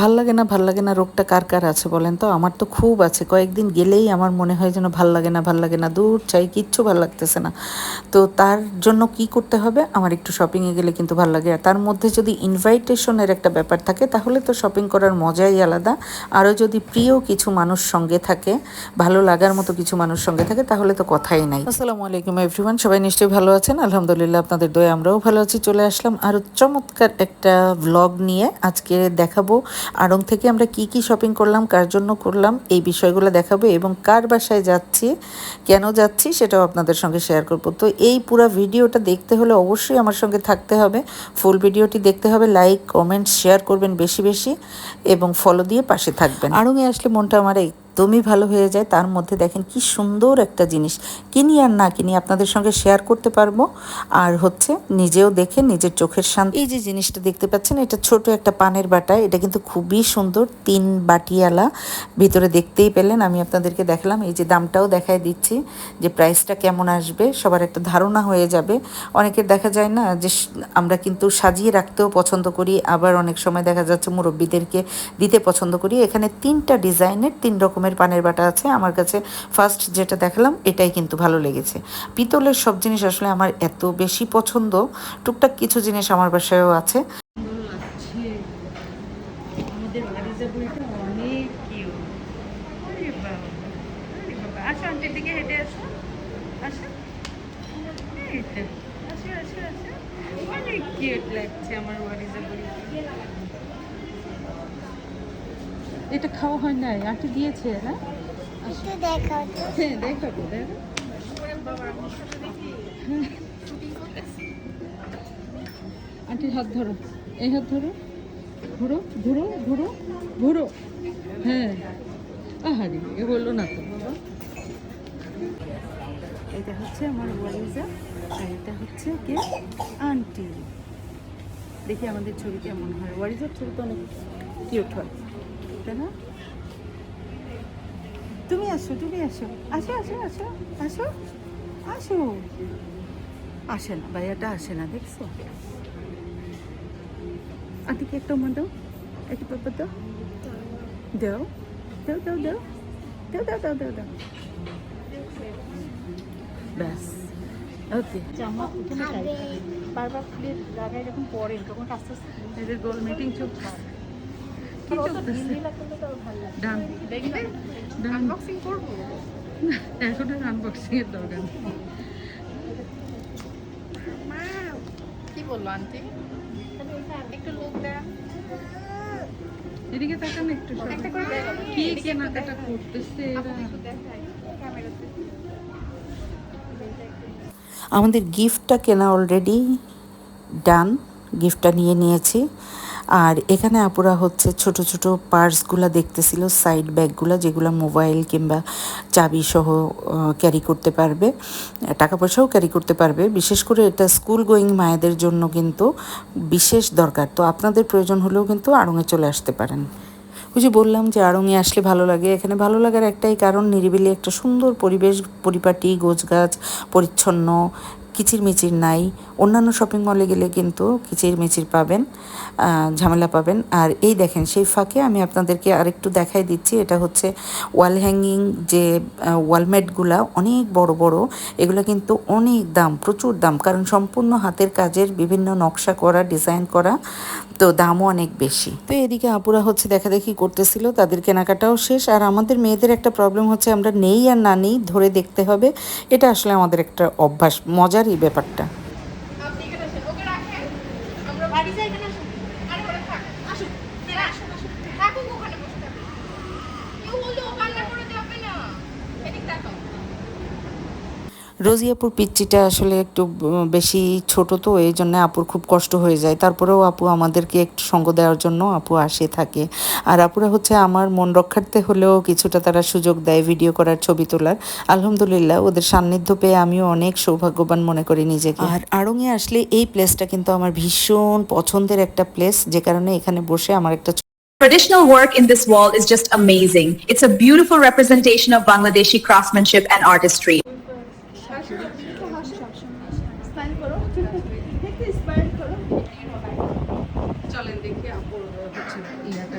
ভালো লাগে না, ভালো লাগে না, রোগটা কার কার আছে বলেন তো? আমার তো খুব আছে। কয়েকদিন গেলেই আমার মনে হয় যেন ভালো লাগে না, ভালো লাগে না, দূর চাই, কিচ্ছু ভালো লাগতেছে না। তো তার জন্য কি করতে হবে? আমার একটু শপিংয়ে গেলে কিন্তু ভালো লাগে। আর তার মধ্যে যদি ইনভাইটেশনের একটা ব্যাপার থাকে, তাহলে তো শপিং করার মজাই আলাদা। আরও যদি প্রিয় কিছু মানুষ সঙ্গে থাকে, ভালো লাগার মতো কিছু মানুষ সঙ্গে থাকে, তাহলে তো কথাই নাই। আসসালামু আলাইকুম এভরিওয়ান সবাই নিশ্চয়ই ভালো আছেন? আলহামদুলিল্লাহ, আপনাদের দয়ে আমরাও ভালো আছি। চলে আসলাম আরও চমৎকার একটা ভ্লগ নিয়ে। আজকে দেখাবো আড়ং থেকে আমরা কি কি শপিং করলাম, কার জন্য করলাম, এই বিষয়গুলো দেখাবো এবং কার বাসায় যাচ্ছি, কেন যাচ্ছি সেটাও আপনাদের সঙ্গে শেয়ার করব। তো এই পুরো ভিডিওটা দেখতে হলে অবশ্যই আমার সঙ্গে থাকতে হবে। ফুল ভিডিওটি দেখতে হবে লাইক কমেন্ট শেয়ার করবেন বেশি বেশি এবং ফলো দিয়ে পাশে থাকবেন। আড়ংয়ে আসলে মনটা আমার একদমই ভালো হয়ে যায়। তার মধ্যে দেখেন কি সুন্দর একটা জিনিস। কিনি আর না কিনি আপনাদের সঙ্গে শেয়ার করতে পারব। আর হচ্ছে নিজেও দেখে নিজের চোখের শান্তি। এই যে জিনিসটা দেখতে পাচ্ছেন, এটা ছোট একটা পানের বাটা। এটা কিন্তু খুবই সুন্দর তিন বাটিয়ালা। ভিতরে দেখতেই পেলেন, আমি আপনাদেরকে দেখালাম। এই যে দামটাও দেখায় দিচ্ছি যে প্রাইসটা কেমন আসবে। সবার একটা ধারণা হয়ে যাবে। অনেকের দেখা যায় না যে আমরা কিন্তু সাজিয়ে রাখতেও পছন্দ করি। আবার অনেক সময় দেখা যাচ্ছে মুরব্বীদেরকে দিতে পছন্দ করি। এখানে তিনটা ডিজাইনের তিন রকমের পানের বাটা আছে, আমার কাছে ফার্স্ট যেটা দেখালাম, এটাই কিন্তু ভালো লেগেছে। পিতলের সব জিনিস আসলে আমার এত বেশি পছন্দ, টুকটাক কিছু জিনিস আমার বাসায়ও আছে। বাবা আসো আন্টির দিকে হেঁটে আসো আসো এই তো, আসো আসো আসো অনেক কিউট লাগছে আমার বাড়িতে বই এটা খাওয়া হয় নাই আন্টি দিয়েছে না হ্যাঁ দেখাবো দেখো। আন্টির হাত ধরো এই হাত ধরো। ঘুরো ঘুরো ঘুরো ঘুরো। হ্যাঁ। আহারি এ বলল না তো। বাবা এটা হচ্ছে আমার ওয়াইজা আর এটা হচ্ছে কে? আন্টি। দেখি আমাদের ছবি কেমন হয়। ওয়ারিজার ছবি তো অনেক কিউট হয়। তাই না? তুমি আসো তুমি আসো। আসো আসো আসো আসো। আসো। আসে না ভাইয়াটা আসে না দেখছ? আন্টিকে একটা মা দাও একটু পাপা দাও। দাও দাও দাও দাও। দাও দাও দাও দাও দাও। ব্যাস। ওকে। জামা বারবার খুলে লাগাই যখন পরেন তখন আস্তে আস্তে এদের গোল মিটিং চলছে। কি চলতেছে ডান। ডান। আনবক্সিং করব? এখন আর আনবক্সিং এর দরকার নেই। কি বলল আন্টি? একটু লোক দেন। এদিকে তাকান একটু সবাই। একটা করে দেখাবো কি কেনাকাটা করতেছে এরা? একটু দেখাই। ক্যামেরাতে। আমাদের গিফটটা কেনা অলরেডি ডান গিফটটা নিয়ে নিয়েছি। আর এখানে আপুরা হচ্ছে ছোট ছোট পার্সগুলো দেখতেছিল সাইড ব্যাগগুলো যেগুলো মোবাইল কিংবা চাবি সহ ক্যারি করতে পারবে, টাকা পয়সাও ক্যারি করতে পারবে। বিশেষ করে এটা স্কুল গোয়িং মায়েদের জন্য কিন্তু বিশেষ দরকার। তো আপনাদের প্রয়োজন হলেও কিন্তু আড়ঙে চলে আসতে পারেন। ওই যে বললাম যে আড়ঙে আসলে ভালো লাগে। এখানে ভালো লাগার একটাই কারণ নিরিবিলি একটা সুন্দর পরিবেশ, পরিপাটি, গোছগাছ, পরিচ্ছন্ন কিচিরমিচির নাই। অন্যান্য শপিং মলে গেলে কিন্তু কিচিরমিচির পাবেন ঝামেলা পাবেন। আর এই দেখেন, সেই ফাঁকে আমি আপনাদেরকে আরেকটু দেখাই দিচ্ছি। এটা হচ্ছে ওয়াল হ্যাঙ্গিং যে ওয়ালমেটগুলা অনেক বড় বড়। এগুলো কিন্তু অনেক দাম, প্রচুর দাম। কারণ সম্পূর্ণ হাতের কাজের বিভিন্ন নকশা করা ডিজাইন করা তো দামও অনেক বেশি। তো এদিকে আপুরা হচ্ছে দেখা দেখি করতেছিল তাদের কেনাকাটাও শেষ। আর আমাদের মেয়েদের একটা প্রবলেম হচ্ছে আমরা নেই আর না নেই ধরে দেখতে হবে। এটা আসলে আমাদের একটা অভ্যাস মজারই ব্যাপারটা। ওখানে বসে কেউ বললে ও কান্না করে যাবে না। এদিক তাকাও রোজিয়াপুর পিচ্চিটা আসলে একটু বেশি ছোট তো এই জন্য আপুর খুব কষ্ট হয়ে যায় তারপরেও আপু আমাদেরকে একটু সঙ্গ দেওয়ার জন্য আপু আসে থাকে আর আপুরা হচ্ছে আমার মন রক্ষার্থে হলেও কিছুটা তারা সুযোগ দেয় ভিডিও করার ছবি তোলার আলহামদুলিল্লাহ ওদের সান্নিধ্য পেয়ে আমিও অনেক সৌভাগ্যবান মনে করি নিজেকে আর আড়ঙে আসলে এই প্লেসটা কিন্তু আমার ভীষণ পছন্দের একটা প্লেস যে কারণে এখানে বসে আমার একটা Traditional work in this wall is just amazing. It's a beautiful representation of Bangladeshi craftsmanship and artistry. Smile করো একটু স্মাইল করো চলেন দেখি আপুর হচ্ছে ইয়াটা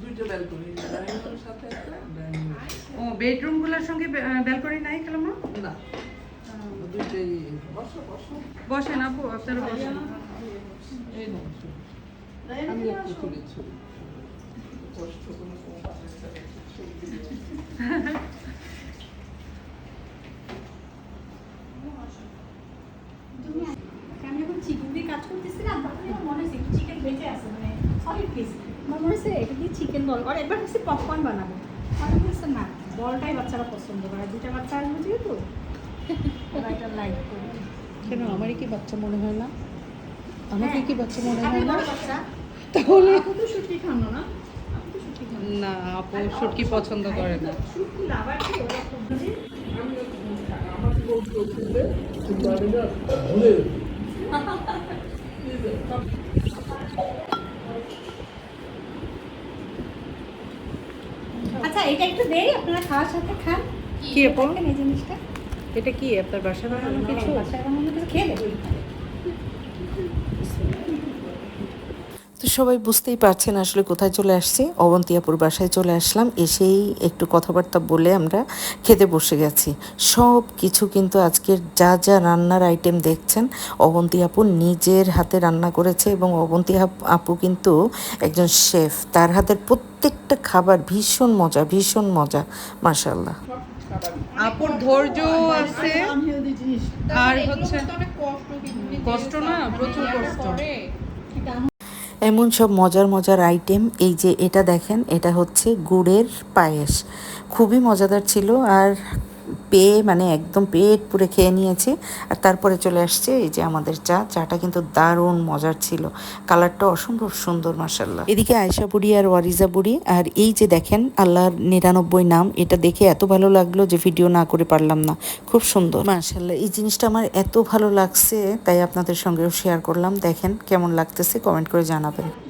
দুইটা ব্যালকনি ডাইনিং রুমের সাথে একটা ডাইনিং ও বেডরুমগুলোর সঙ্গে ব্যালকনি নাই না? দুইটাই বসো বসো। বসেন আপু আপনারা বসেন। এই আমি একটু কষ্ট কোনো। আমি যখন চিকেন দিয়ে কাজ করতেছিলাম তখন আমার মনে হয়েছে চিকেন বেঁচে আছে মানে সলিড পিস আমার মনে হচ্ছে এটা দিয়ে চিকেন বল আর এবার হচ্ছে পপকর্ন বানাবো। আমি বলছে না বলটাই বাচ্চারা পছন্দ করে। আর দুটা বাচ্চা আসবে যেহেতু এটা লাইক করে কেন আমারই কি বাচ্চা মনে হয় না? আমাকে হ্যাঁ। কি বাচ্চা মনে হয় না? বাচ্চা। তাহলে আপু তো শুটকি খানো না না? আপু শুটকি পছন্দ করে না। শুটকি লাভার কি ওরা খুব বেশি আমাকে বলতে হচ্ছে আমি না ভুলে আচ্ছা এটা একটু দেই আপনারা খাওয়ার সাথে খান। কি এই জিনিসটা। এটা কি আপনার বাসা বানানো কিছু? বাসা বানানো কিছু? খেয়ে দেবো তো সবাই বুঝতেই পারছেন আসলে কোথায় চলে আসছি। অবন্তিয়াপুর বাসায় চলে আসলাম, এসেই একটু কথাবার্তা বলে আমরা খেতে বসে গেছি। সব কিছু কিন্তু আজকের যা যা রান্নার আইটেম দেখছেন অবন্তী আপু নিজের হাতে রান্না করেছে এবং অবন্তী আপু কিন্তু একজন শেফ তার হাতের প্রত্যেকটা খাবার ভীষণ মজা ভীষণ মজা মাশাল্লাহ আপুর ধৈর্য আছে, আর হচ্ছে কষ্ট না, প্রচুর কষ্ট। এমন সব মজার মজার আইটেম এই যে এটা দেখেন, এটা হচ্ছে গুড়ের পায়েস। খুবই মজাদার ছিল আর পেয়ে মানে একদম পেট পুরে খেয়ে নিয়েছি। আর তারপরে চলে আসছে এই যে আমাদের চা। চাটা কিন্তু দারুণ মজার ছিল। কালারটা অসম্ভব সুন্দর মাসাল্লাহ এদিকে আয়সা বুড়ি আর ওয়ারিজা বুড়ি। আর এই যে দেখেন আল্লাহর নিরানব্বই নাম এটা দেখে এত ভালো লাগল যে ভিডিও না করে পারলাম না। খুব সুন্দর। মাশাল্লাহ এই জিনিসটা আমার এত ভালো লাগছে তাই আপনাদের সঙ্গেও শেয়ার করলাম। দেখেন কেমন লাগতেছে কমেন্ট করে জানাবেন।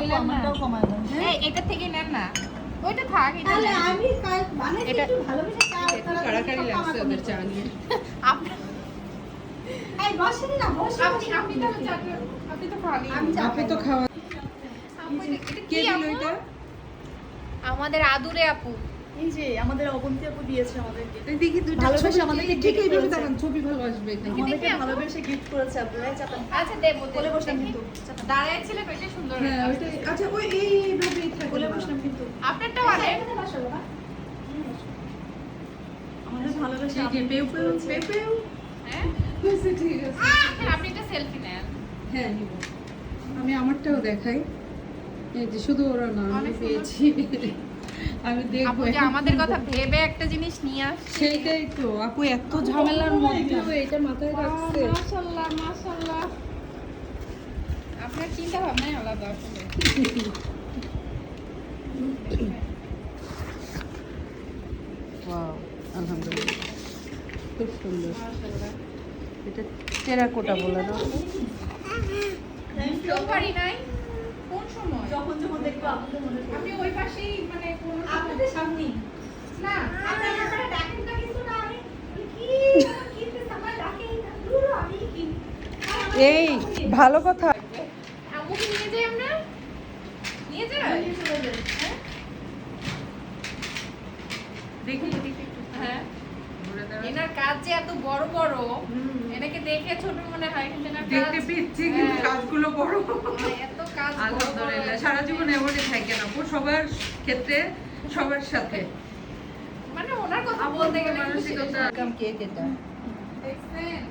আরে বললেন না এই এটা থেকে নেন না। ওইটা থাক এটা আমি কাল বানাইছি একটু ভালোবেসে চা আপনারা লাগছে ওদের চা নিয়ে। আপনি এই বসেন না বসেন আপনি আপনি তো চাকরি আপনি তো খালি আপনি তো খাওয়া এটা কে কি দিল আপু? এটা? আমাদের আদুরে আপু। এই যে আমাদের অবন্তী আপু দিয়েছে আমাদেরকে। দেখি দুইটা ভালোবাসা আমাদেরকে ঠিক এইভাবে করেছে। ছবি ভালো আসবে আমাদেরকে ভালোবেসে গিফট করেছে আপনারা চাপান। আচ্ছা দেবো বলে বসলাম কিন্তু। দাঁড়ায় ছিলেন ওইটা সুন্দর হ্যাঁ। ওইটাই আচ্ছা ওই এইভাবেই থাকে বলে বসলাম কিন্তু। আপনারটাও আনে এখানে বসাবো না আমাদের ভালোবেসে যে পেউ পেউ পেউ পেউ। হ্যাঁ? আচ্ছা, ঠিক আছে। হ্যাঁ, আপনি একটা সেলফি নেন। হ্যাঁ নিব। আমি আমারটাও দেখাই। এই যে শুধু ওরা না আমি পেয়েছি। আমি দেখব। যে আমাদের কথা ভেবে একটা জিনিস নিয়ে আসছে। সেইটাই তো। আপু এত ঝামেলার মধ্যেও এটা মাথায় রাখছে। মাশাআল্লাহ মাশাআল্লাহ। আপনার চিন্তা ভাবনাই আলাদা আসলে। ওয়াও আলহামদুলিল্লাহ। খুব সুন্দর। এটা টেরাকোটা বলে না নাই? সময়। যখন যখন দেখব আপনাদের মনে আপনি ওই পাশেই মানে কোন আপনাদের সামনেই। না আপনারা আপনারা ডাকেন না কিন্তু না আমি কি কিনতে আমার ডাকেই না দূর আমি কি? এই ভালো কথা। আম্মুকে নিয়ে যাই আমরা? নিয়ে যাই? হ্যাঁ দেখি হ্যাঁ। এনার কাজ যে এত বড় বড় এনাকে দেখে ছোট মনে হয় কিন্তু এনার কাজ দেখতে কিন্তু হ্যাঁ, কাজগুলো বড়। আলহামদুলিল্লাহ সারা জীবন এমনই থাকে না আপু সবার ক্ষেত্রে সবার সাথে। মানে ওনার কথা বলতে গেলে মানসিকতা। কেক এটা দেখছেন?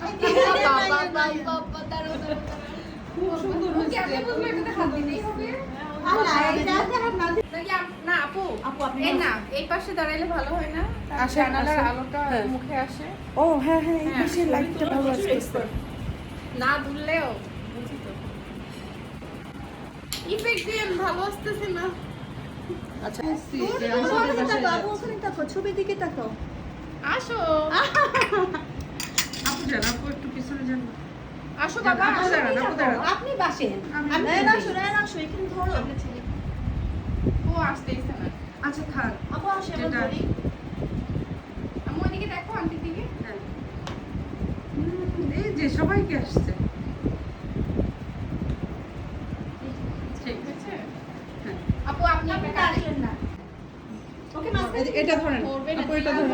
বাবা বাবা বাবা দাঁড়াও দাঁড়াও খুব সুন্দর ওকে আপনি বুঝলে এটাতে হাত দিতেই হবে? নাকি আপ- না আপু আপু, আপনি না। এই পাশে দাঁড়াইলে ভালো হয় না? জানালার আলোটা। মুখে আসে। ও হ্যাঁ হ্যাঁ এই হ্যাঁ। পাশে লাইটটা ভালো আসতেছে না তো ইফেক্ট দিয়ে ভালো আসতেছে না। আচ্ছা ছবির দিকে তাকাও। আসো। আপু যান আপু একটু পিছনে যান। আসো বাবা। আপু আসো। দাঁড়ান আপু দাঁড়ান আপনি বাসেন। আমি- আমি নয়ন আসো আসো এখানে ধরো। ও আসতেইছে না আচ্ছা থাক। আপু আসো এবার ধরি। আমি ওইদিকে দেখো আন্টির দিকে। হ্যাঁ। এই যে সবাইকে আসছে ঠিক ঠিক আছে হ্যাঁ। আপু আপনি আপনি একটা আসলেন না। ওকে মাঝখানে এটা ধরেন আপু এটা ধরেন।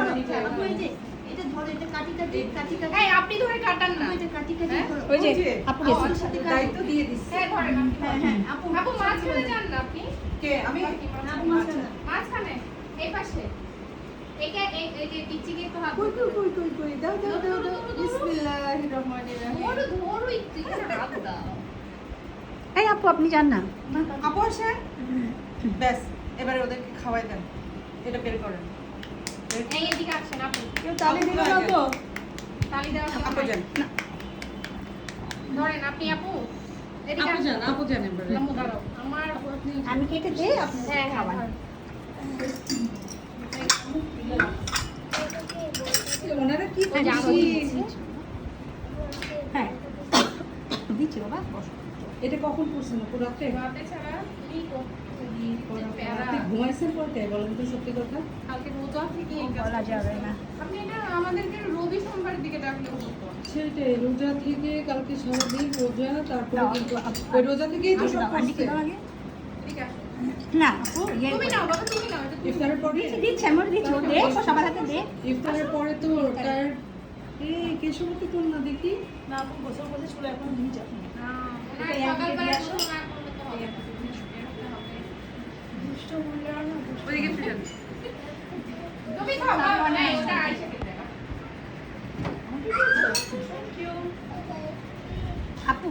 আপু এই যে এটা ধরো এটা কাটি কাটি কাটি কাটি এই আপনি ধরে কাটান না। এটা কাটি কাটি হ্যাঁ? ওই যে আপু। দায়িত্ব দিয়ে দিচ্ছে। হ্যাঁ ধরেন হ্যাঁ হ্যাঁ আপু আপু মাঝখানে যান না আপনি? কে? আমি? আপু মাঝখানে মাঝখানে এই পাশে। এইটা এই এই যে পিচিকে হাত কই কই কই কই কই? দাও দাও দাও দাও ধরো, ধরো, ধরো। বিসমিল্লাহির রহমানির রহিম। ধরো ধরো একটু হাত দাও। এই আপু আপনি যান না। আপু আসে ব্যাস এবারে ওদেরকে খাওয়াই দেন। এটা বের করেন। এই এদিকে আসেন আপু কেউ তালি দিল না তো? তালি দেওয়া আপু যান। ধরেন আপনি আপু এদিকে আপু যান আপু যান এবারে। আম্মু দাঁড়াও আমার আমি কেটে দিই আপনি হ্যাঁ হ্যাঁ ওনারা কি। হ্যাঁ দিচ্ছি। বাবা এটা কখন রাত্রে ছাড়া ঘুমাইছেন পড়তে বলেন তো সত্যি কথা। কালকে রোজা থেকে এই বলা যাবে না। আপনি এটা আমাদেরকে রবি দিকে ডাকলে হতো সেটাই রোজা থেকে কালকে সারাদিন রোজা তারপরে কিন্তু ওই রোজা থেকেই তো সব করছে না আপু ইয়ে তুমি নাও বাবা তুমি নাও ইফতারের পরে? দিচ্ছি দিচ্ছি আমি দিচ্ছি দে সবার হাতে দে। ইফতারের পরে তো এই কেশবতী তোর না দেখি? না আপু গোসল করতে শুরু এখন নিয়ে যাও না সকালবেলা আসো। না করলে হবে না। দুষ্ট মহিলারা না দুষ্ট ওইদিকে ফিরেন তুমি খাও বাবা না ওটা আইসা খেতে দাও। আপু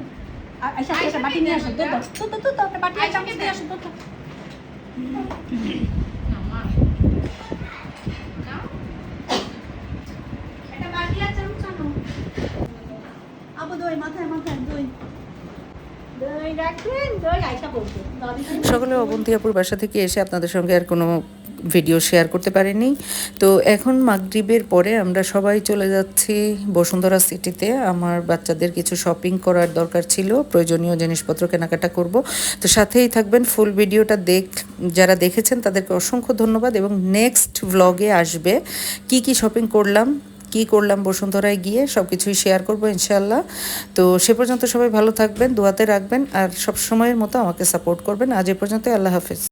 আচ্ছা আচ্ছা বাটি নিয়ে আসো তো তো তো তো তো বাটি আয়শা চামচ কে নিয়ে আসো তো তো না, মা। নাও। একটা বাটি আর চামচ আনো আপু দই মাথায় মাথায় দই সকালে অবন্তিয়াপুর বাসা থেকে এসে আপনাদের সঙ্গে আর কোনো ভিডিও শেয়ার করতে পারিনি। তো এখন মাগরিবের পরে আমরা সবাই চলে যাচ্ছি বসুন্ধরা সিটিতে। আমার বাচ্চাদের কিছু শপিং করার দরকার ছিল, প্রয়োজনীয় জিনিসপত্র কেনাকাটা করব। তো সাথেই থাকবেন ফুল ভিডিওটা দেখ, যারা দেখেছেন তাদেরকে অসংখ্য ধন্যবাদ। এবং নেক্সট ভ্লগে আসবে, কি কি শপিং করলাম কি করলাম বসুন্ধরায় গিয়ে সব কিছুই শেয়ার করব ইনশাল্লাহ তো সে পর্যন্ত সবাই ভালো থাকবেন, দোয়াতে রাখবেন আর সব সময়ের মতো আমাকে সাপোর্ট করবেন। আজ এ পর্যন্ত আল্লাহ হাফিজ।